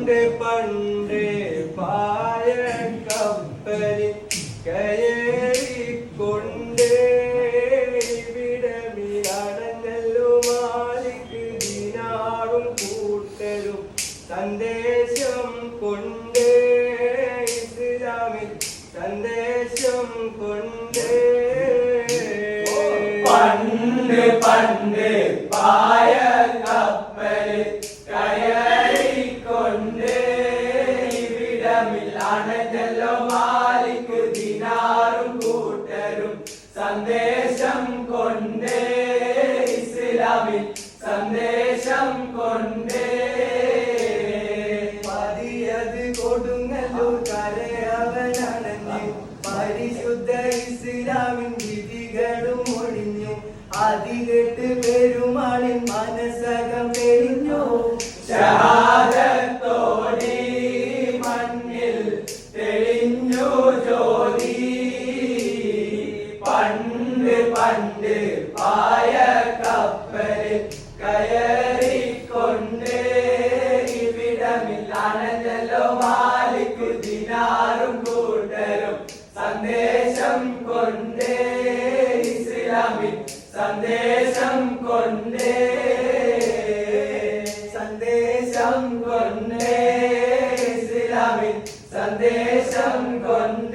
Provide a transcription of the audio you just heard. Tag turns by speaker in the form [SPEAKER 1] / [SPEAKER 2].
[SPEAKER 1] പണ്ട് പണ്ട് പായ കപ്പലിൽ കയറിക്കൊണ്ട്. ഇവിടമിലടഞ്ഞല്ലോ മാലിക്ക് ദിനാറും കൂട്ടരും സന്ദേശം കൊണ്ട്. ഇസ്ലാമിൽ സന്ദേശം കൊണ്ട്.
[SPEAKER 2] പണ്ട് പണ്ട് പായ കപ്പലിൽ ഇവിടമിൽ അണഞ്ഞല്ലോ മാലിക്ക് ദിനാറും കൂട്ടരും സന്ദേശം കൊണ്ടേ ഇസ്ലാമിൽ. സന്ദേശം കൊണ്ടേ
[SPEAKER 1] പതിയത് കൊടുങ്ങല്ലോ കരയവനണഞ്ഞ് പരിശുദ്ധ ഇസ്ലാമിൻ വിധികളും ഒഴിഞ്ഞു. അതികെട്ട് പെരുമാളിൻ മനസ്സകം തെളിഞ്ഞു
[SPEAKER 2] ജോലി. പണ്ട് പണ്ട് പായ കപ്പൽ കയറിക്കൊണ്ട്. ഇവിടമില്ലാണല്ലോ മാലിക്കു ദിനാറും കൂട്ടരും. സന്ദേശം കൊണ്ടേ. ഇസ്ലാമിൽ സന്ദേശം കൊണ്ടേ. സന്ദേശം സന്ദേശം കൊണ്ട